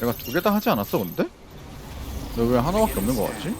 내가 두 개 다 하지 않았어 근데? 너 왜 하나밖에 없는 거 같지?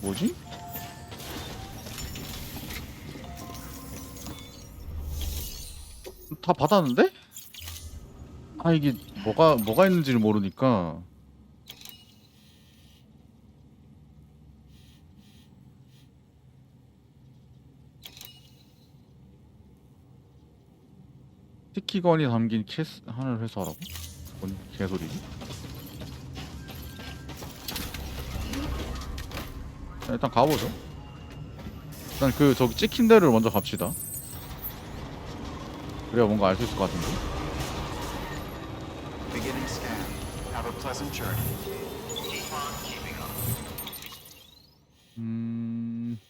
뭐지? 다 받았는데? 아 이게 뭐가 뭐가 있는지를 모르니까 스티키건이 담긴 캐스 하늘 회수하라고? 뭔 개소리지? 자, 일단 가보죠. 일단 그 저기 찍힌 데를 먼저 갑시다. 그래야 뭔가 알 수 있을 것 같은데. Pleasant journey. 음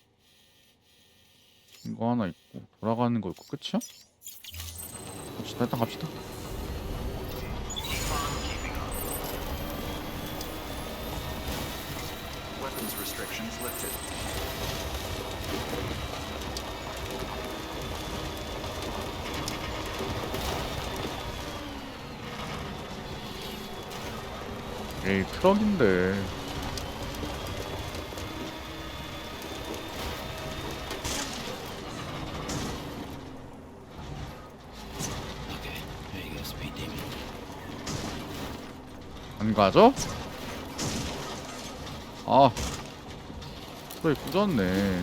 이거 하나 있고 돌아가는 거 있고 끝이야? 갑시다 일단 갑시다. Weapons restrictions lifted. 에이 트럭인데. 안 가죠? 아 소리 굳었네.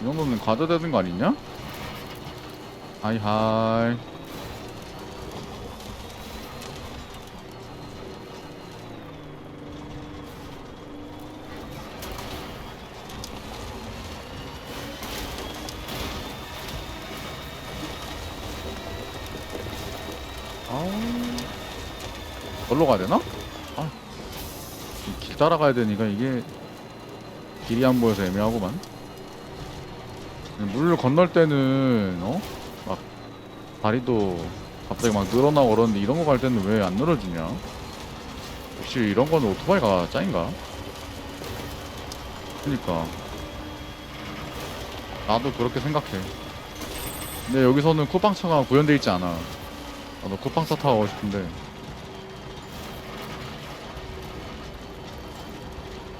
이 정도면 가도 되는 거 아니냐? 하이하이. 걸로 가야 되나? 아. 이길 따라가야 되니까 이게 길이 안 보여서 애매하구만. 물을 건널 때는 어? 막 다리도 갑자기 막 늘어나고 그러는데 이런 거 갈 때는 왜 안 늘어지냐? 역시 이런 거는 오토바이가 짱인가? 그니까 나도 그렇게 생각해. 근데 여기서는 쿠팡차가 구현돼 있지 않아. 나도 쿠팡차 타고 가고 싶은데.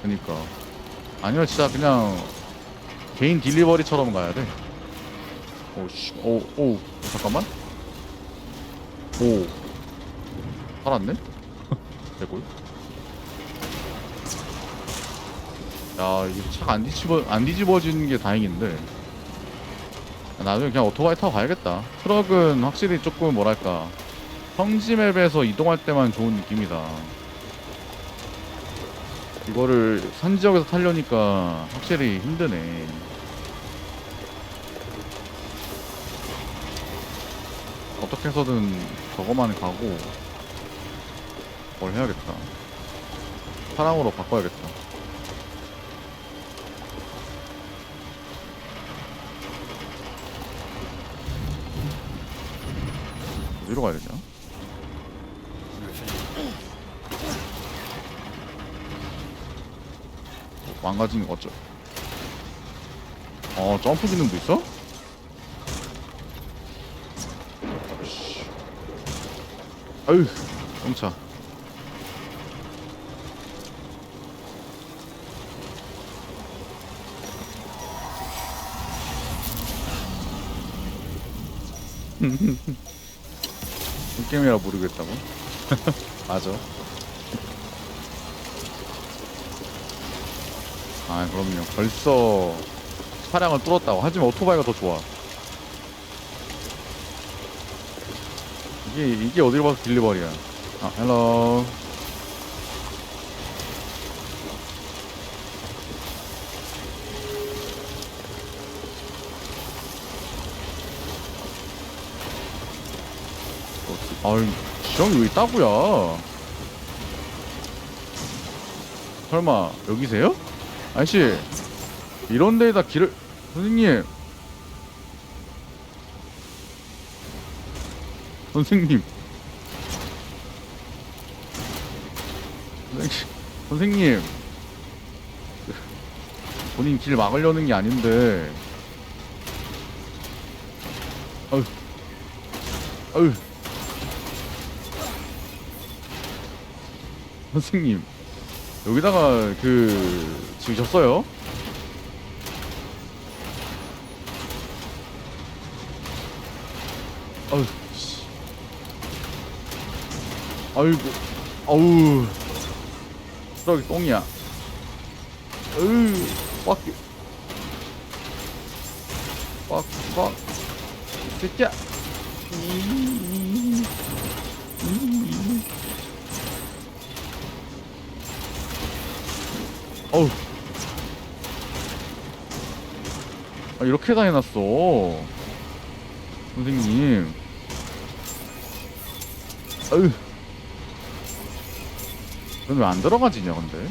그니까. 아니면 진짜 그냥 개인 딜리버리처럼 가야 돼. 오, 씨, 오, 오, 잠깐만. 오. 살았네? 개꿀. 야, 이게 차가 안 뒤집어, 안 뒤집어지는 게 다행인데. 나중에 그냥 오토바이 타고 가야겠다. 트럭은 확실히 조금 뭐랄까. 성지 맵에서 이동할 때만 좋은 느낌이다. 이거를 산 지역에서 타려니까 확실히 힘드네. 어떻게 해서든 저거만 가고 뭘 해야겠다. 사랑으로 바꿔야겠다. 어디로 가야 되냐? 망가진 거 어쩌? 어 점프 기능도 있어? 씨. 아유 똥차 게임이라 모르겠다고? 맞아 아 그럼요. 벌써 차량을 뚫었다고. 하지만 오토바이가 더 좋아. 이게 이게 어딜 봐서 딜리버리야? 아 헬로. 아유 지형이 왜 있다고야? 설마 여기세요? 아저씨 이런 데에다 길을 선생님 선생님. 선생님. 본인 길 막으려는 게 아닌데. 아유. 아유. 선생님. 여기다가 그 지으셨어요? 아유, 씨. 아이고, 아우. 쓰레기 똥이야. 으, 빡. 빡, 빡. 이 새끼야. 음, 어우. 아, 이렇게 다 해놨어. 선생님. 아유. 넌 왜 안 들어가지냐, 근데?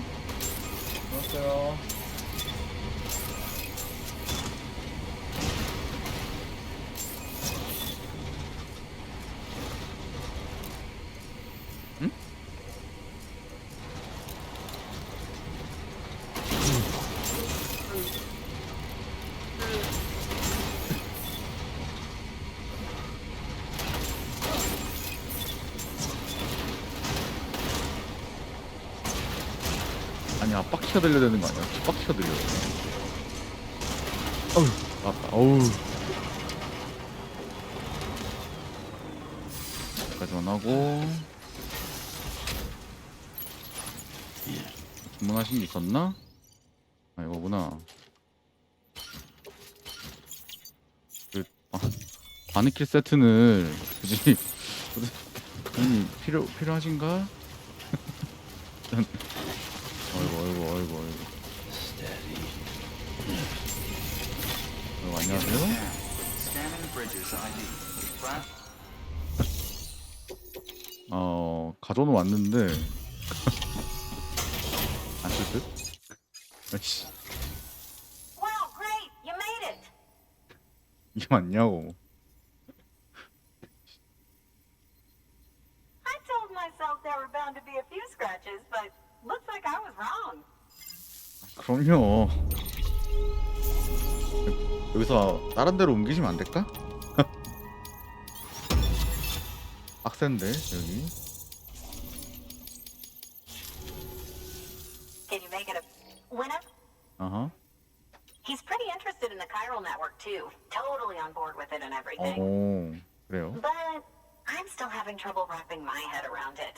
들었어요. 아니, 압박키가 들려야 되는 거 아니야? 뒷바퀴가 들려. 어우, 맞다. 어우. 여기까지만 하고. 주문하신 게 있었나? 아, 이거구나. 그, 아, 바느킬 세트는 굳이, 굳이, 음, 필요, 필요하신가? 안녕하세요. 어, 가져는 왔는데. 안쓸 듯? 아이씨, it! 이게 맞냐고. Myself 여기서 다른 데로 옮기시면 안 될까? 빡센데, 여기. Can you make it a winner? 아하. He's pretty interested in the chiral network too. Totally on board with it and everything. 오, 그래요? But I'm still having trouble wrapping my head around it.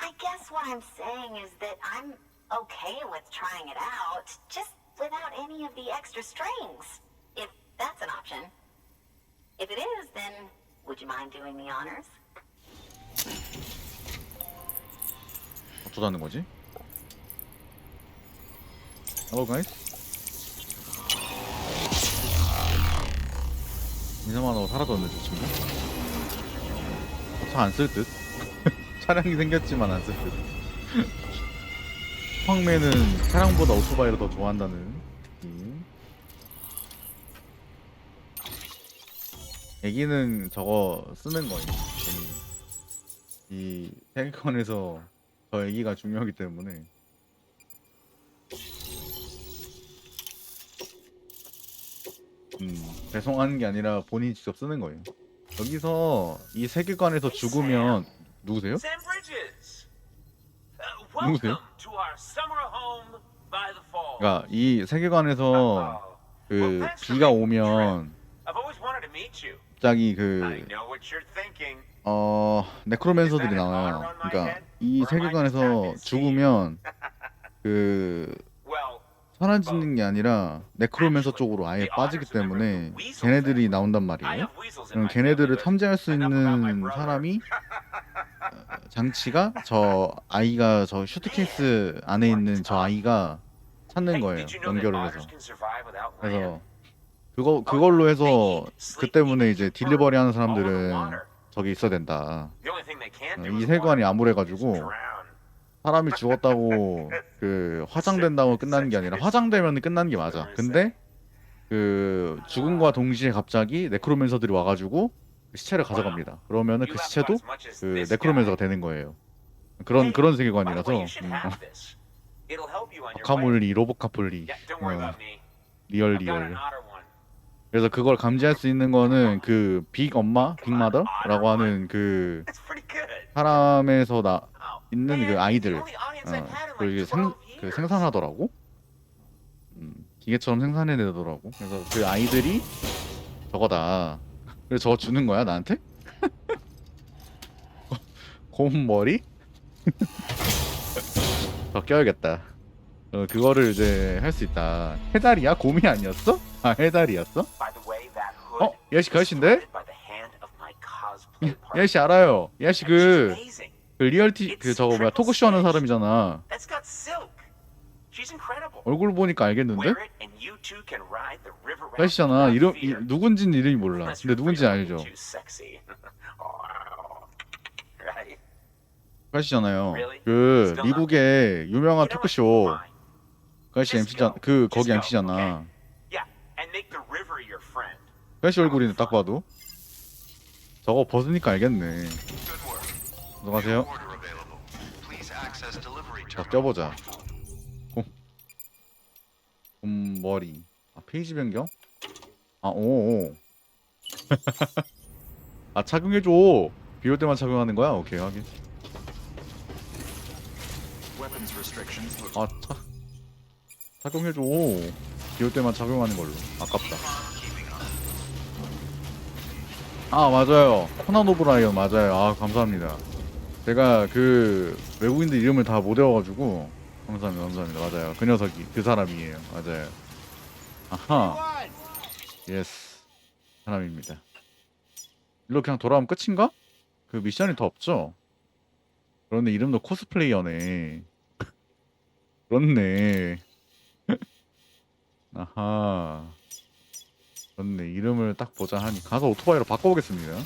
I guess what I'm saying is that I'm okay with trying it out, just without any of the extra strings. If that's an option. If it is, then would you mind doing the honors? 어쩌자는 거지? Hello guys. 이상한 사라졌네 저 친구. 차안 쓸 듯. 차량이 생겼지만 안 쓸 듯. 황매는 차량보다 오토바이를 더 좋아한다는. 느낌. 애기는 저거 쓰는 거예요. 이- 이 탱컨에서 저 애기가 중요하기 때문에 음 배송하는 게 아니라 본인이 직접 쓰는 거예요 여기서 이 세계관에서 죽으면 누구세요? Uh, 누구세요? 그러니까 이 세계관에서 Oh, 그 비가 오면 I've always wanted to meet you. 갑자기 I 그 know what you're thinking. 어 네크로맨서들이 나와요 그러니까 이 세계관에서 죽으면 그 Well, 사라지는 게 아니라 네크로맨서 쪽으로 아예 빠지기 때문에 걔네들이 나온단 말이에요. 그럼 걔네들을 탐지할 수 있는. 사람이 어, 장치가 저 아이가 저 슈트케이스 안에 있는 저 아이가 찾는 거예요. 연결을 해서. 그래서 그거 그걸로 해서 그 때문에 이제 딜리버리 하는 사람들은 저기 있어야 된다. 이 세관이. 암울해가지고. 사람이 죽었다고 그 화장된다고 끝나는 게 아니라 화장되면 끝나는 게 맞아. 근데 그 죽음과 동시에 갑자기 네크로맨서들이 와가지고 시체를 가져갑니다. 그러면은 그 시체도 그 네크로맨서가. 되는 거예요. 그런 그런 세계관이라서 음, Yeah, don't worry 어. 리얼 리얼. 그래서 그걸 감지할 수 있는 거는 그 빅 엄마, 빅 마더라고 하는 그. 사람에서 나 Oh, 있는 그 아이들 어, 그 like 생, 12 그. 생산하더라고. 음, 기계처럼 생산해내더라고. 그래서 그 아이들이 저거다. 그래서 저거 주는 거야 나한테? 곰 머리? 더 껴야겠다. 어, 그거를 이제 할 수 있다. 해달이야? 곰이 아니었어? 아 해달이었어? Hood 어, 예시 cosplay partner. 예시 알아요. 예시 그. 그 리얼티 그 저거 뭐야 토크쇼 하는 사람이잖아. 얼굴 보니까 알겠는데? Without 이름 이. 누군지는 이름이 몰라. 근데 누군지 알죠. Really? 그 미국의 유명한? 토크쇼 Just MC잖아. 그 거기 MC잖아. 까시 얼굴이네 딱 봐도. 저거 벗으니까 알겠네. Delivery 자. 껴보자. 곰. 곰 머리. 아 페이지 변경? 아 오. 아 착용해줘. 비 올 때만 착용하는 거야? 오케이 확인. 아 차. 착용해줘. 비 올 때만 착용하는 걸로. 아깝다. 아 맞아요. 코난 오브라이언 맞아요. 아 감사합니다. 제가 그 외국인들 이름을 다 못 외워가지고 감사합니다. 감사합니다. 맞아요. 그 녀석이 그 사람이에요. 맞아요. 아하. 예스. 사람입니다. 일로 그냥 돌아오면 끝인가? 그 미션이 더 없죠? 그런데 이름도 코스플레이어네. 그렇네. 아하. 그렇네. 이름을 딱 보자 하니 가서 오토바이로 바꿔보겠습니다.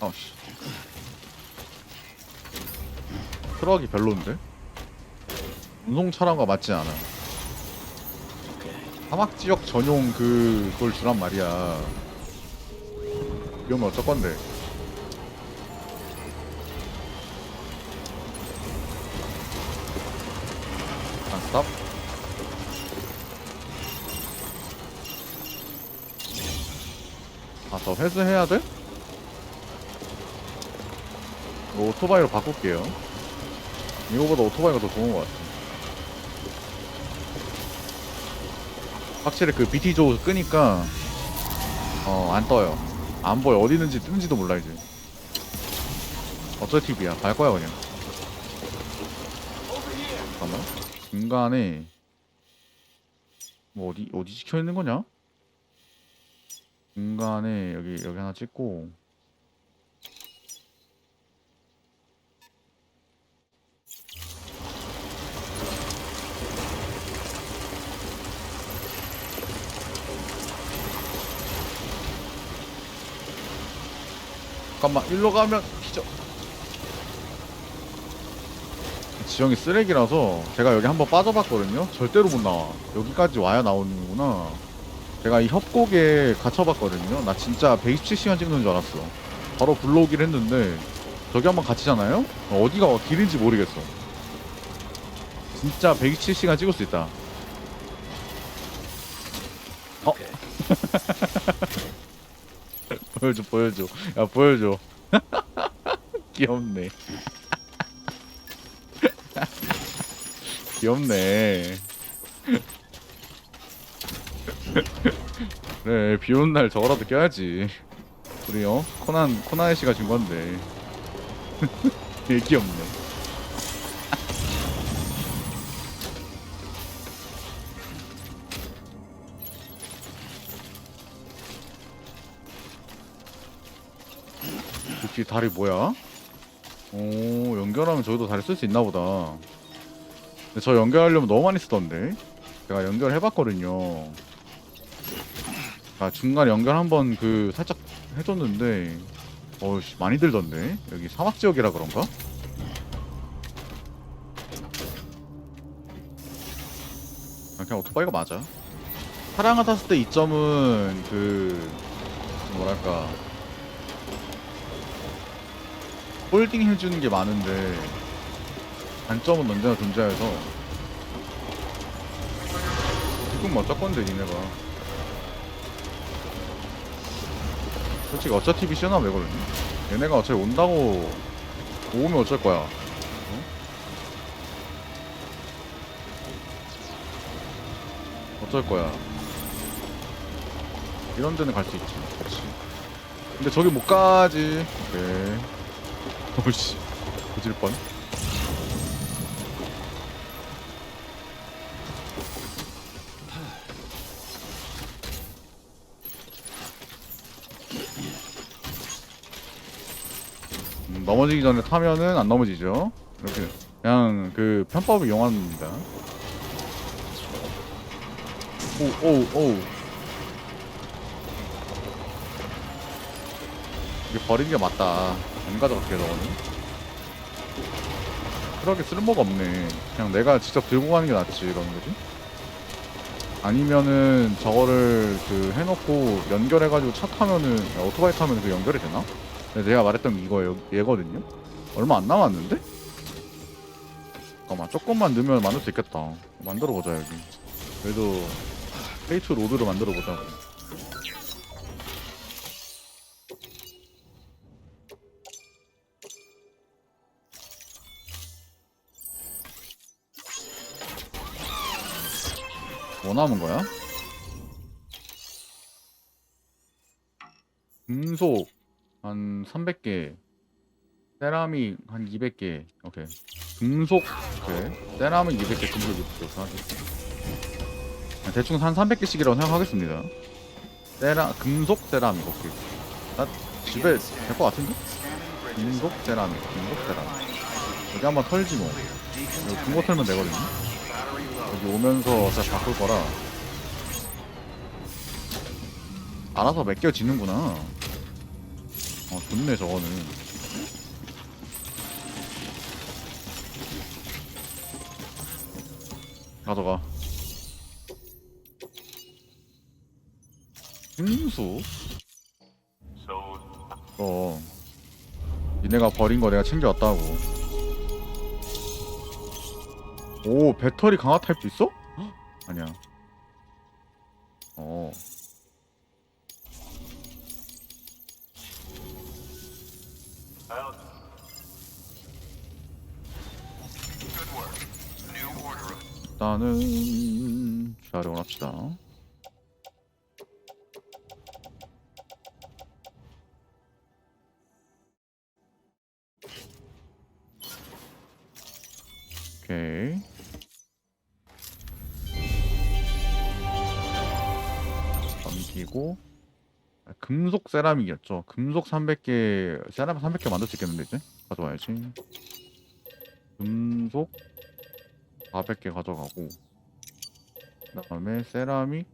아씨. 트럭이 별론데? 운송 차량과 맞지 않아. 사막 지역 전용 그 그걸 주란 말이야. 이러면 어쩔 건데? 안 스탑? 아, 더 회수해야 돼? 이거 오토바이로 바꿀게요. 이거보다 오토바이가 더 좋은 것 같아. 확실히 그 BT 조 끄니까 어 안 떠요. 안 보여. 어디 있는지 뜨는지도 몰라 이제. 어쩔 TV야. 갈 거야 그냥. 잠깐만. 중간에 뭐 어디 어디 찍혀 있는 거냐? 중간에 여기 여기 하나 찍고 잠깐만 일로 가면 피죠 지형이 쓰레기라서 제가 여기 한번 빠져봤거든요. 절대로 못 나와. 여기까지 와야 나오는구나. 제가 이 협곡에 갇혀봤거든요. 나 진짜 127시간 찍는 줄 알았어. 바로 불러오긴 했는데 저기 한번 갇히잖아요? 어디가 길인지 모르겠어. 진짜 127시간 찍을 수 있다. 어? 보여줘 보여줘. 야 보여줘. 귀엽네. 귀엽네. 그래 비 오는 날 저거라도 껴야지. 우리 어? 코난 코난 씨가 준 건데. 되게 귀엽네 다리 뭐야? 오 연결하면 저희도 다리 쓸 수 있나 보다. 근데 저 연결하려면 너무 많이 쓰던데? 제가 연결해봤거든요. 아 중간 연결 한번 그 살짝 해줬는데 어우씨 많이 들던데? 여기 사막지역이라 그런가? 아, 그냥 오토바이가 맞아. 사랑을 탔을 때 이점은 그 뭐랄까. 홀딩 해주는 게 많은데 단점은 언제나 존재해서 지금 뭐 어쩔 건데 니네가. 솔직히 어차피 시원하면 왜 그러니? 얘네가 어차피 온다고 오면 어쩔 거야. 어? 어쩔 거야. 이런 데는 갈 수 있지. 그렇지 근데 저기 못 가지. 오케이 오씨. 고질 뻔. 음, 넘어지기 전에 타면은 안 넘어지죠. 이렇게 그냥 그 편법을 이용합니다. 오오오 이게 버리는 게 맞다. 안 가져갈게 저거는 그렇게 쓸모가 없네. 그냥 내가 직접 들고 가는 게 낫지 이러는 거지? 아니면은 저거를 그 해놓고 연결해가지고 차 타면은 야, 오토바이 타면 그 연결이 되나? 내가 말했던 게 이거 여- 얘거든요? 얼마 안 남았는데? 잠깐만 조금만 넣으면 만들 수 있겠다. 만들어 보자 여기. 그래도 페이트 로드를 만들어 보자고 뭐 남은 거야? 금속. 한 300개. 세라믹 한 200개. 오케이. 금속. 오케이. 세라믹 200개 금속 200개 하겠습니다 대충 한 300개씩이라고 생각하겠습니다. 세라 금속 세라믹 오케이. 나 집에 될 것 같은데? 금속 세라믹 금속 세라믹. 여기 한번 털지 뭐. 여기 금고 털면 되거든요 여기 오면서 어차피 바꿀 거라. 알아서 맡겨지는구나. 어 좋네 저거는. 가져가. 금수? 어. 니네가 버린 거 내가 챙겨왔다고 오 배터리 강화 타입도 있어? 헉, 아니야. 어. 일단은 촬영을 합시다. 오케이 아, 금속 세라믹이었죠. 금속 300개 세라믹 300개 만들 수 있겠는데 이제? 가져와야지. 금속 400개 가져가고 그 다음에 세라믹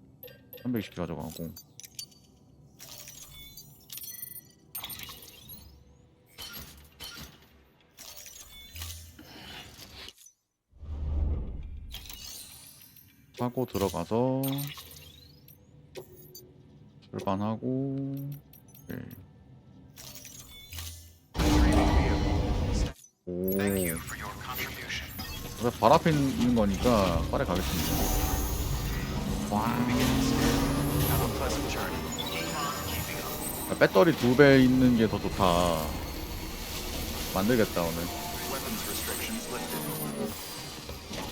320개 가져가고. 하고 들어가서 출발하고 네. 오. 그래서 발 앞에 있는 거니까 빠르게 가겠습니다. 야, 배터리 두 배 있는 게 더 좋다. 만들겠다 오늘.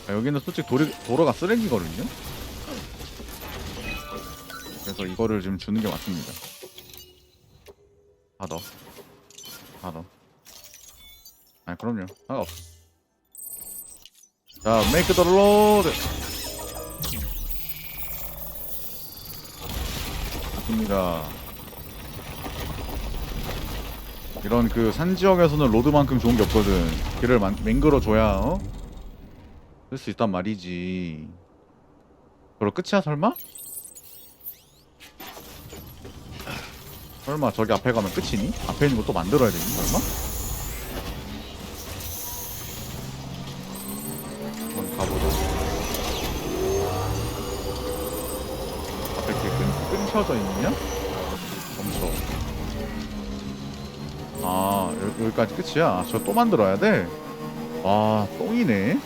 야, 여기는 솔직히 도리, 도로가 쓰레기거든요. 그래서 이거를 지금 주는 게 맞습니다. 다 넣어. 다 넣어. 아니 그럼요. 상관없어. 자, make the load. 좋습니다. 이런 그 산 지역에서는 로드만큼 좋은 게 없거든. 길을 만, 맹글어 줘야 어? 쓸 수 있단 말이지. 그럼 끝이야 설마? 설마 저기 앞에 가면 끝이니? 앞에 있는 것도 만들어야 되니? 설마? 한번 가보자. 앞에 이렇게 끊, 끊겨져 있냐? 멈춰. 아, 여, 기까지 끝이야? 아, 저또 만들어야 돼? 아, 똥이네?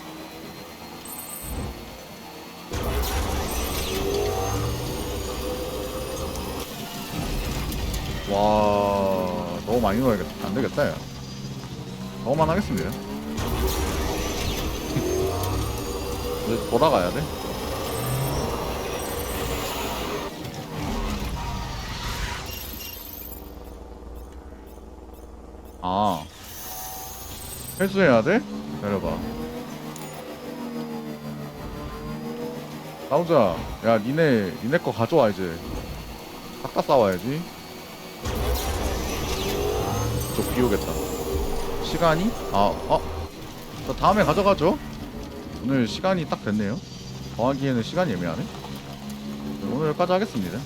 와 너무 많이 넣어야겠다. 안 되겠다 야. 너만 하겠습니다. 이제 돌아가야 돼. 아 회수해야 돼? 기다려봐 싸우자 야 니네 니네 거 가져와 이제 싹 다 싸워야지 저 비 오겠다 시간이? 아 어? 저 다음에 가져가죠 오늘 시간이 딱 됐네요 더하기에는 시간이 애매하네 오늘 여기까지 하겠습니다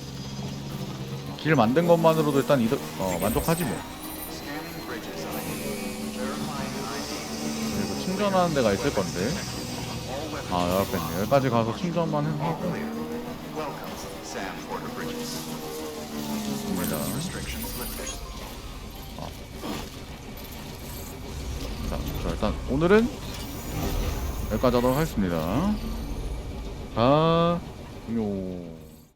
길 만든 것만으로도 일단 이득, 어, 만족하지 뭐. 그리고 충전하는 데가 있을 건데 아 여기 있네 여기까지 가서 충전만 하고. 있습니다 Restrictions lifted. 자, 자 일단 오늘은 여기까지 하도록 하겠습니다 자, 요.